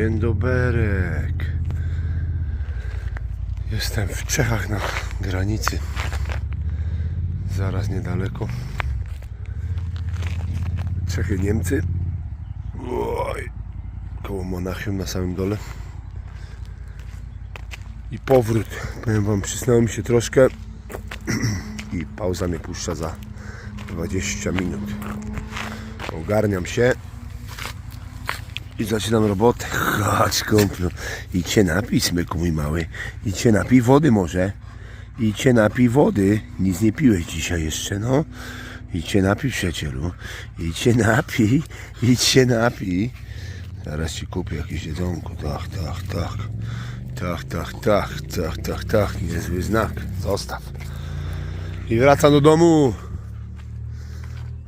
Dzień doberek. Jestem w Czechach na granicy. Zaraz niedaleko. Czechy, Niemcy. Oj. Koło Monachium na samym dole i powrót. Powiem wam, przysnęło mi się troszkę i pauza mnie puszcza za 20 minut. Ogarniam się i zaczynam robotę. Chodź kumplu, idź się napij smyku mój mały. Idź się napij wody może. Idź się napij wody. Nic nie piłeś dzisiaj jeszcze, no. Idź się napij przyjacielu. Idź się napij. Się napij. Zaraz ci kupię jakieś jedzonko. Tak, tak, tak. Tak, tak, tak, tak, tak, tak. Niezły znak. Zostaw. I wracam do domu.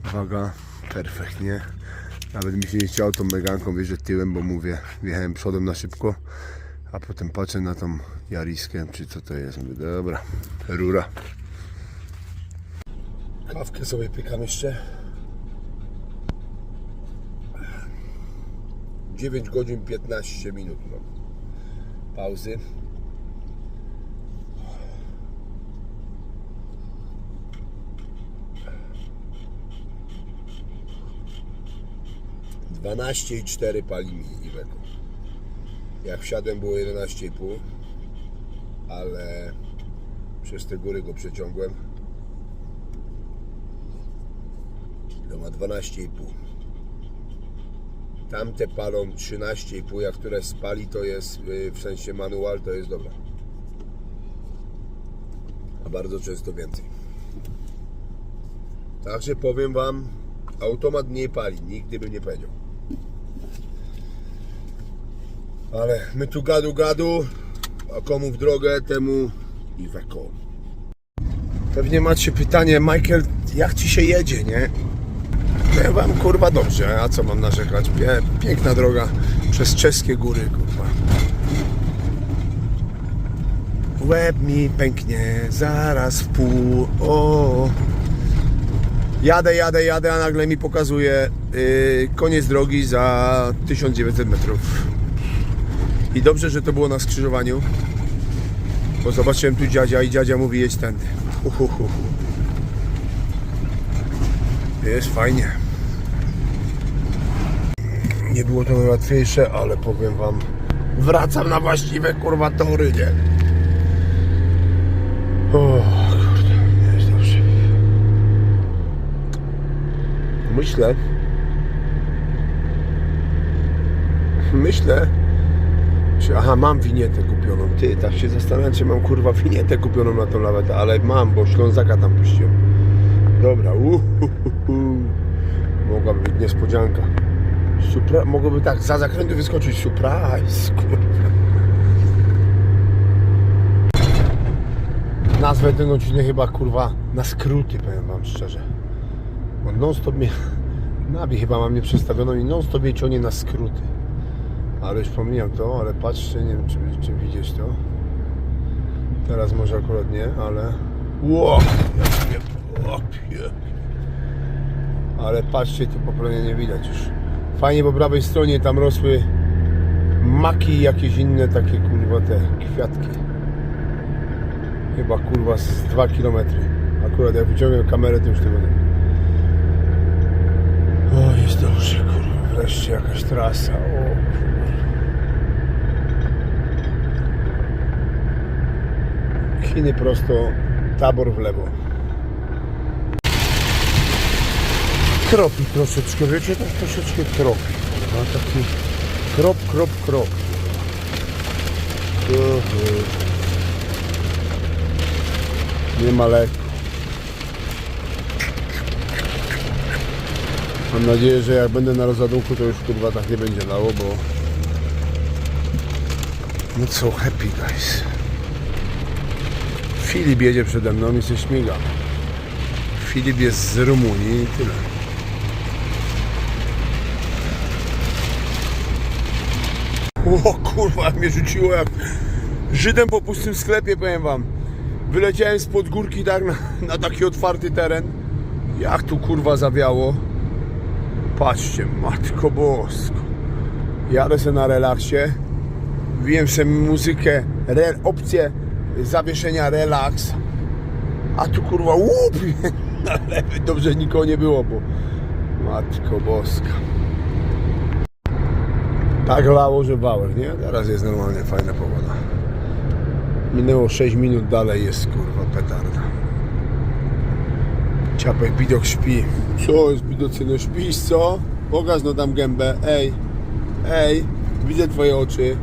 Uwaga, perfektnie. Nawet mi się nie chciało tą meganką wjeżdżać tyłem, bo mówię, wjechałem przodem na szybko, a potem patrzę na tą jariskę, czy co to jest. Mówię, dobra, rura. Kawkę sobie pykam jeszcze. 9 godzin 15 minut mam pauzy. Dwanaście i cztery pali mi Iveco. Jak wsiadłem było 11,5 ale przez te góry go przeciągłem. To ma 12,5 Tamte palą 13,5, jak które spali to jest y, w sensie manual to jest dobra. A bardzo często więcej. Także powiem Wam, automat mniej pali, nigdy bym nie powiedział. Ale my tu gadu gadu, a komu w drogę, temu i weko. Pewnie macie pytanie, Michael, jak Ci się jedzie, nie? Powiem wam kurwa dobrze, a co mam narzekać? Piękna droga przez czeskie góry, kurwa. Łeb mi pęknie zaraz w pół. O. Jadę, jadę, jadę, a nagle mi pokazuje yy, koniec drogi za 1900 metrów. I dobrze, że to było na skrzyżowaniu. Bo zobaczyłem tu dziadzia i dziadzia mówi jedź tędy. Uhuhu. Jest fajnie. Nie było to najłatwiejsze, ale powiem wam, wracam na właściwe kurwa tory, nie? O kurde, jest dobrze. Myślę, myślę, że aha, mam winietę kupioną. Ty, tak się zastanawiam, czy mam kurwa winietę kupioną na tą lawetę, ale mam, bo Ślązaka tam puściłem. Dobra, uhuhuhu. Mogłaby być niespodzianka. Supra... Mogłoby tak, za zakręty wyskoczyć surprise, kurwa. Nazwę ten odcinek chyba, kurwa, na skróty, powiem wam szczerze. Bo non stop mnie... Nabi chyba mam mnie przestawioną i non stop mnie ciągnie na skróty. Ale już pomijam to, ale patrzcie, nie wiem, czy, czy widzisz to. Teraz może akurat nie, ale... Ło! Ale patrzcie, tu po prostu nie widać już. Fajnie po prawej stronie tam rosły maki i jakieś inne takie kurwa te kwiatki. Chyba kurwa z 2 km. Akurat jak wyciągnę kamerę to już tego nie O, jest dobrze kurwa. Wreszcie jakaś trasa. O, kurwa. Świny prosto, tabor w lewo. Kropi troszeczkę, wiecie, tak troszeczkę kropi. Ma taki krop, krop, krop. Mhm. Nie ma lekko. Mam nadzieję, że jak będę na rozładunku, to już kurwa tak nie będzie dało, bo... No co, happy guys. Filip jedzie przede mną i się śmiga. Filip jest z Rumunii i tyle. O kurwa, mnie rzuciło jak Żydem po pustym sklepie, powiem wam. Wyleciałem spod górki tak na, na taki otwarty teren. Jak tu kurwa zawiało. Patrzcie, matko bosko. Jadę sobie na relaksie. Wbiłem sobie muzykę, re, opcję zawieszenia relaks. A tu kurwa łup na lewy. Dobrze nikogo nie było, bo matko boska. Tak lało, że wałek, nie? Teraz jest normalnie fajna pogoda. Minęło 6 minut, dalej jest kurwa petarda. Ciapek widok śpi. Co jest widocy? No śpisz, co? Pokaż no tam gębę. Ej, ej, widzę twoje oczy.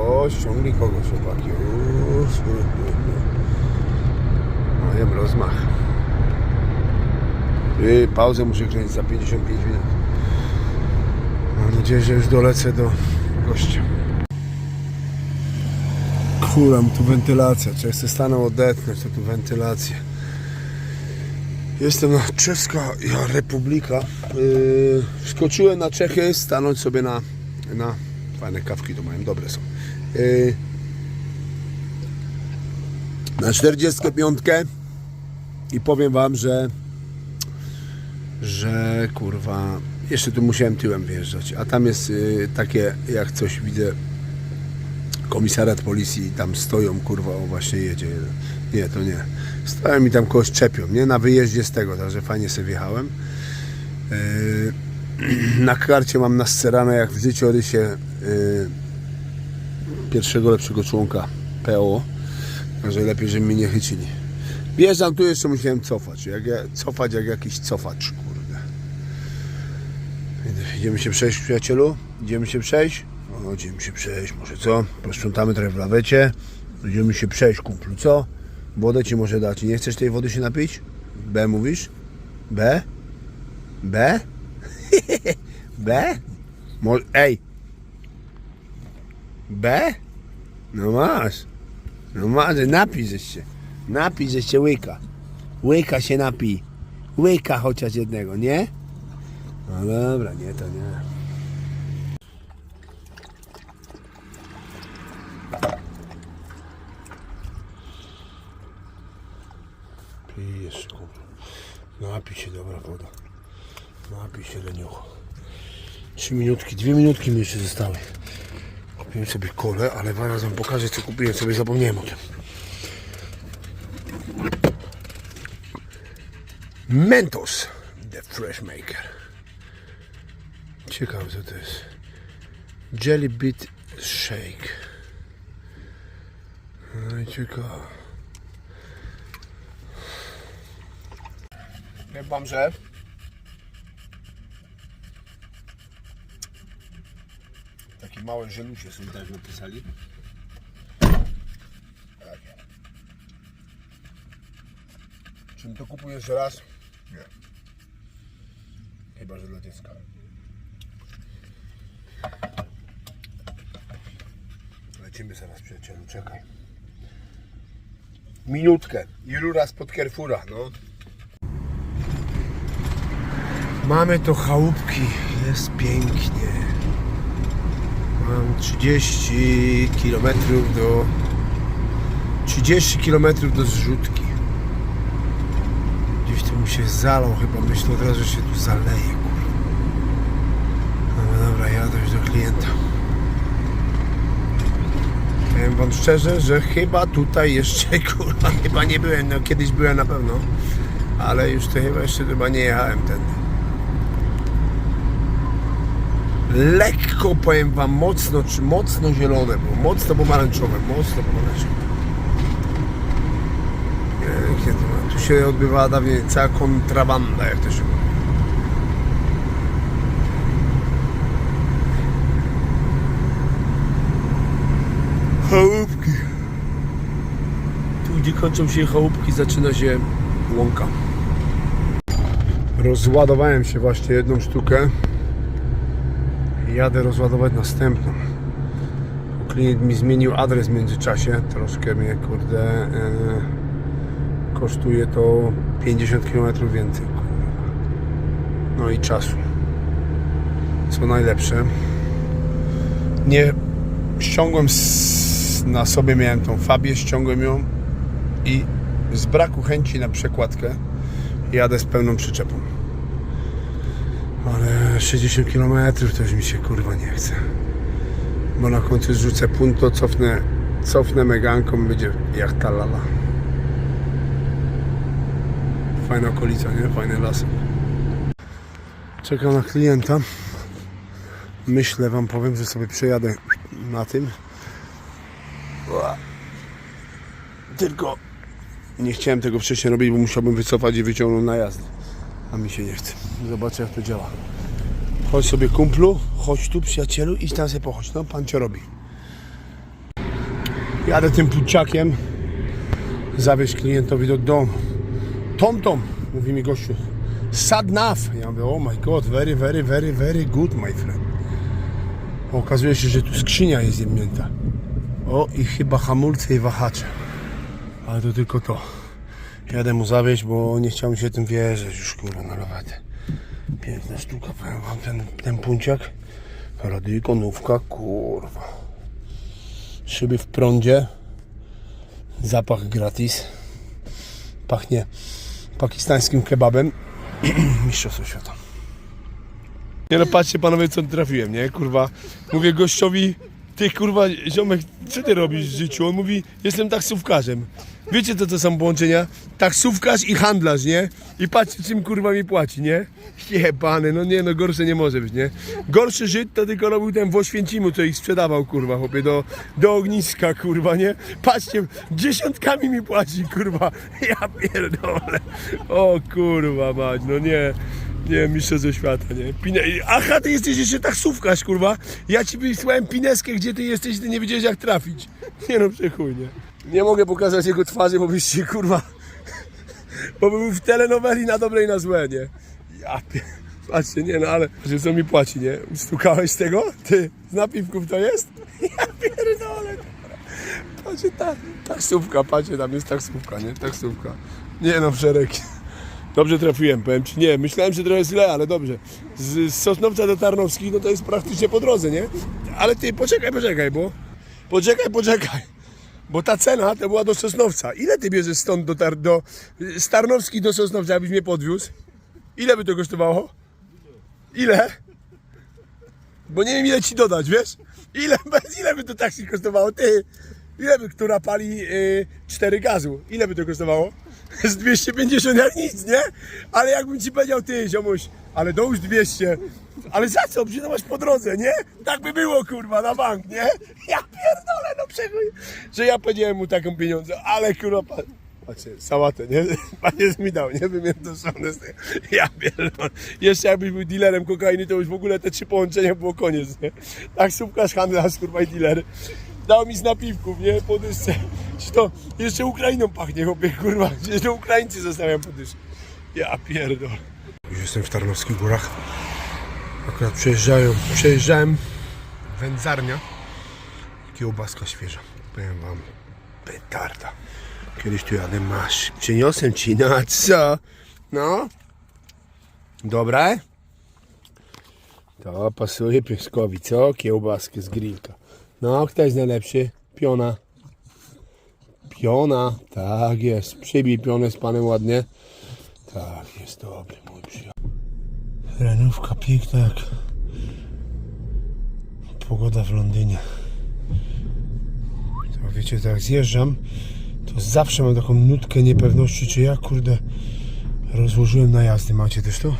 O, ściągnij kogoś, chłopaki. Mają rozmach. Ty, pauzę muszę kręcić za 55 minut. Mam nadzieję, że już dolecę do gościa. Kuram tu wentylacja. Czy chcę stanę odetchnąć, to tu wentylacja. Jestem na Czeska ja, Republika. Yy, wskoczyłem na Czechy, stanąć sobie na, na fajne kawki to mają, dobre są. Yy, na 45 i powiem wam, że że kurwa jeszcze tu musiałem tyłem wjeżdżać, a tam jest yy, takie jak coś widzę komisariat policji tam stoją, kurwa, o właśnie jedzie. Nie, to nie. Stoją mi tam kogoś czepią, nie? Na wyjeździe z tego, także fajnie sobie wjechałem. Yy, na karcie mam nascerane jak w życiorysie yy, pierwszego lepszego członka PO. Także lepiej, żeby mnie nie chycili. Wjeżdżam tu jeszcze musiałem cofać. Jak ja, cofać jak jakiś cofacz, kurde. Idziemy się przejść, przyjacielu? Idziemy się przejść? O, idziemy się przejść, może co? Posprzątamy trochę w lawecie. Idziemy się przejść, kumplu, co? Wodę ci może dać. Nie chcesz tej wody się napić? B mówisz? B? B? B? Mo- Ej! B? No masz. No masz, napij żeś się. Napij się łyka. Łyka się napij. Łyka chociaż jednego, nie? No dobra, nie to nie. Pijesz, kurwa. Napij się, dobra woda. Napij się, leniucho. Trzy minutki, dwie minutki mi jeszcze zostały. Kupiłem sobie kolę, ale zaraz wam pokażę, co kupiłem sobie, zapomniałem o tym. Mentos, The Fresh Maker. Ciekawe, co to jest. Jelly Beat Shake. No i ciekawe. Powiem wam, że takie małe żelusie są tak napisali. Takie. Czym to kupujesz raz? Nie. Chyba, że dla dziecka. Lecimy zaraz przyjacielu, czekaj. Minutkę. I rura spod Carrefoura, no. Mamy to chałupki, jest pięknie. Mam 30 km do 30 km do zrzutki. Gdzieś tu mi się zalał chyba, myślę od razu, że się tu zaleje. No dobra, jadę już do klienta. Powiem wam szczerze, że chyba tutaj jeszcze, kurwa, chyba nie byłem, no kiedyś byłem na pewno, ale już to chyba jeszcze chyba nie jechałem tędy. Lekko, powiem Wam, mocno, czy mocno zielone mocno pomarańczowe, mocno pomarańczowe. Nie, Kiedy ma- tu się odbywała dawniej cała kontrabanda, jak to się mówi. Chałupki. Tu, gdzie kończą się chałupki, zaczyna się łąka. Rozładowałem się właśnie jedną sztukę. Jadę rozładować następną. Klient mi zmienił adres w międzyczasie. Troszkę mnie, kurde, e, kosztuje to 50 km więcej. No i czasu. Co najlepsze, nie ściągłem s- na sobie, miałem tą Fabię, ściągłem ją i z braku chęci na przekładkę jadę z pełną przyczepą. Ale 60 km to już mi się kurwa nie chce. Bo na końcu zrzucę punto, cofnę, cofnę meganką, będzie jak ta lala. Fajna okolica, nie? Fajny lasek. Czekam na klienta. Myślę wam powiem, że sobie przejadę na tym. Tylko nie chciałem tego wcześniej robić, bo musiałbym wycofać i wyciągnąć na jazdę. A mi się nie chce. Zobaczę jak to działa. Chodź sobie kumplu, chodź tu przyjacielu i tam sobie pochodź. No pan cię robi. Jadę tym puciakiem zawieźć klientowi do domu. Tom Tom, mówi mi gościu. Sad enough. Ja mówię, oh my god, very, very, very, very good, my friend. Okazuje się, że tu skrzynia jest jemnięta. O, i chyba hamulce i wahacze. Ale to tylko to. Jadę mu zawieźć, bo nie chciał mi się tym wierzyć już, kurwa, na lawetę. Piękna sztuka, powiem wam, ten, ten punciak. Radyjko, nówka, kurwa. Szyby w prądzie. Zapach gratis. Pachnie pakistańskim kebabem. Mistrzostwo świata. Nie no, patrzcie panowie, co trafiłem, nie? Kurwa, mówię gościowi, ty kurwa, ziomek, co ty robisz w życiu? On mówi, jestem taksówkarzem. Wiecie co to są połączenia? Taksówkarz i handlarz, nie? I patrzcie, czym kurwa mi płaci, nie? Jebany, no nie, no gorsze nie może być, nie? Gorszy Żyd to tylko robił ten w Oświęcimu, co ich sprzedawał, kurwa, chłopie, do, do ogniska, kurwa, nie? Patrzcie, dziesiątkami mi płaci, kurwa, ja pierdolę. O kurwa mać, no nie. Nie, mistrzostwo świata, nie? Pine... Aha, ty jesteś jeszcze taksówkarz, kurwa. Ja ci wysłałem pineskę, gdzie ty jesteś, ty nie wiedziałeś jak trafić. Nie no, przechuj, nie? Nie mogę pokazać jego twarzy, bo byście, kurwa... Bo był w telenoweli na dobre i na złe, nie? Ja. Patrzcie, nie no, ale... Że co mi płaci, nie? Stukałeś z tego? Ty, z napiwków to jest? Ja pierdolę, Patrzcie, ta, taksówka, patrzcie, tam jest taksówka, nie? Taksówka. Nie no, szereg. Dobrze trafiłem, powiem ci. Nie, myślałem, że trochę źle, ale dobrze. Z, z Sosnowca do Tarnowskich, no to jest praktycznie po drodze, nie? Ale ty, poczekaj, poczekaj, bo... Poczekaj, poczekaj. Bo ta cena to była do Sosnowca. Ile ty bierzesz stąd do, tar, do z Tarnowskich do Sosnowca, abyś mnie podwiózł? Ile by to kosztowało? Ile? Bo nie wiem ile ci dodać, wiesz? Ile, bez, ile by to taksi kosztowało? Ty, ile by, która pali y, 4 gazu? Ile by to kosztowało? Z 250 jak nic, nie? Ale jakbym ci powiedział, ty ziomuś, ale dołóż 200. Ale za co? Przecież masz po drodze, nie? Tak by było, kurwa, na bank, nie? Ja pierdolę, no przechuj. Że ja powiedziałem mu taką pieniądze, ale kurwa, pa... Patrzcie, sałatę, nie? Pan jest mi dał, nie? Wymiętoszone z tego. Ja pierdolę. Jeszcze jakbyś był dealerem kokainy, to już w ogóle te trzy połączenia było koniec, nie? Taksówkarz, handlarz, kurwa i dealer. Dał mi z napiwków, nie? Po dyszce. Czy to jeszcze Ukrainą pachnie, chłopie, kurwa. Jeszcze Ukraińcy zostawiam po. Ja pierdolę. Już jestem w Tarnowskich Górach. Akurat przejeżdżają, przejeżdżałem wędzarnia. Kiełbaska świeża. Powiem wam, petarda. Kiedyś tu jadę, masz. Przyniosłem ci, no a co? No? Dobre? To pasuje pieskowi, co? Kiełbaskę z grillka. No, kto jest najlepszy? Piona. Piona, tak jest. Przybij pionę z panem ładnie. Tak, jest dobry mój przyjaciel. Renówka piękna jak pogoda w Londynie. To wiecie, tak jak zjeżdżam, to zawsze mam taką nutkę niepewności, czy ja kurde rozłożyłem na jazdy. Macie też to?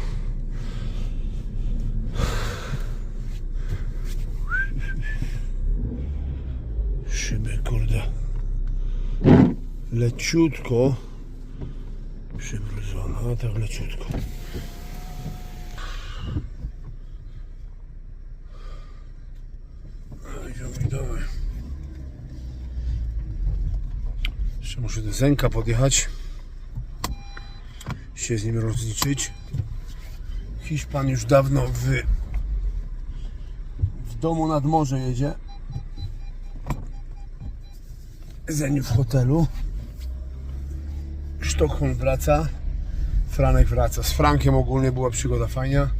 Szyby kurde leciutko przybrudzona, a tak leciutko. Oj, ziomek, dawaj. Jeszcze muszę do Zenka podjechać. Się z nim rozliczyć. Hiszpan już dawno w, w domu nad morze jedzie. Zeniu w hotelu. Sztokholm wraca. Franek wraca. Z Frankiem ogólnie była przygoda fajna,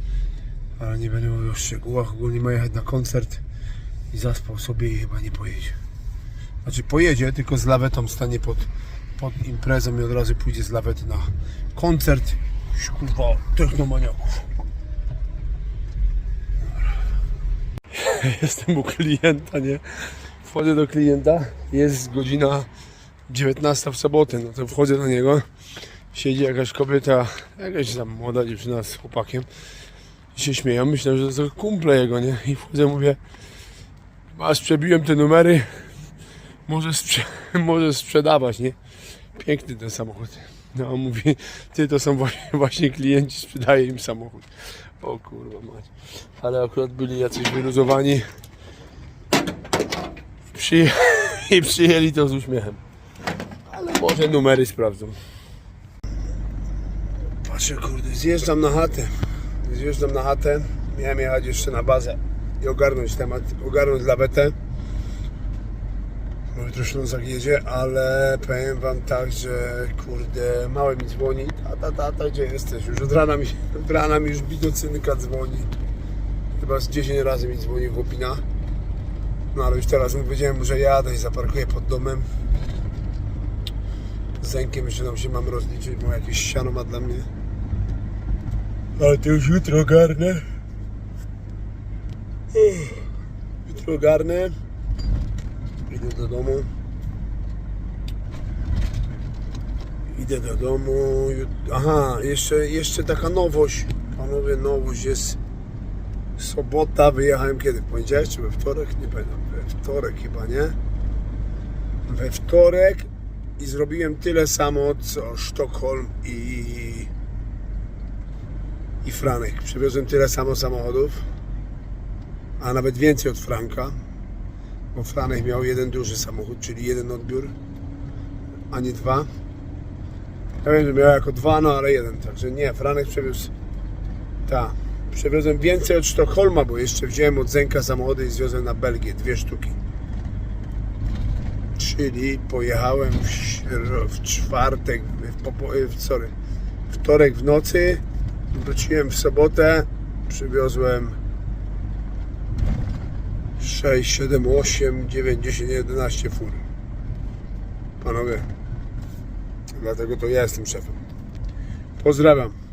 ale nie będę mówił o szczegółach. Ogólnie ma jechać na koncert i zaspał sobie i chyba nie pojedzie. Znaczy pojedzie, tylko z lawetą stanie pod, pod imprezą i od razu pójdzie z lawety na koncert. Kurwa, technomaniaków. Jestem u klienta, nie? Wchodzę do klienta, jest godzina 19 w sobotę, no to wchodzę do niego. Siedzi jakaś kobieta, jakaś tam młoda dziewczyna z chłopakiem. I się śmieją, myślę, że to kumple jego, nie? I wchodzę, mówię, masz, przebiłem te numery, może, sprze- może sprzedawać, nie? Piękny ten samochód. No on mówi, ty to są właśnie, właśnie klienci, sprzedaję im samochód. O kurwa mać. Ale akurat byli jacyś wyluzowani. Przyje- I przyjęli to z uśmiechem. Może numery sprawdzą. Patrzę, kurde, zjeżdżam na chatę. Zjeżdżam na chatę. Miałem jechać jeszcze na bazę i ogarnąć temat, ogarnąć lawetę. Może troszkę Ślązak jedzie, ale powiem wam tak, że kurde, mały mi dzwoni. Tata, tata, gdzie jesteś? Już od rana mi, od rana mi już bidocynka dzwoni. Chyba z 10 razy mi dzwoni chłopina. No ale już teraz mu powiedziałem, że jadę i zaparkuję pod domem. Zenkiem jeszcze tam się mam rozliczyć, bo jakieś siano ma dla mnie. Ale to już jutro ogarnę. Uff. Jutro ogarnę. Idę do domu. Idę do domu. Aha, jeszcze, jeszcze taka nowość. Panowie, nowość jest. Sobota, wyjechałem kiedy? Poniedziałek czy we wtorek? Nie pamiętam. We wtorek chyba, nie? We wtorek i zrobiłem tyle samo co Sztokholm i i Franek. Przywiozłem tyle samo samochodów, a nawet więcej od Franka, bo Franek miał jeden duży samochód, czyli jeden odbiór, a nie dwa. Ja wiem, że miał jako dwa, no ale jeden, także nie, Franek przewiózł, tak, przewiozłem więcej od Sztokholma, bo jeszcze wziąłem od Zenka samochody i zwiozłem na Belgię, dwie sztuki. Czyli pojechałem w, w czwartek, w, w, sorry, wtorek w nocy, wróciłem w sobotę, przywiozłem 6, 7, 8, 9, 10, 11 fur. Panowie, dlatego to ja jestem szefem. Pozdrawiam.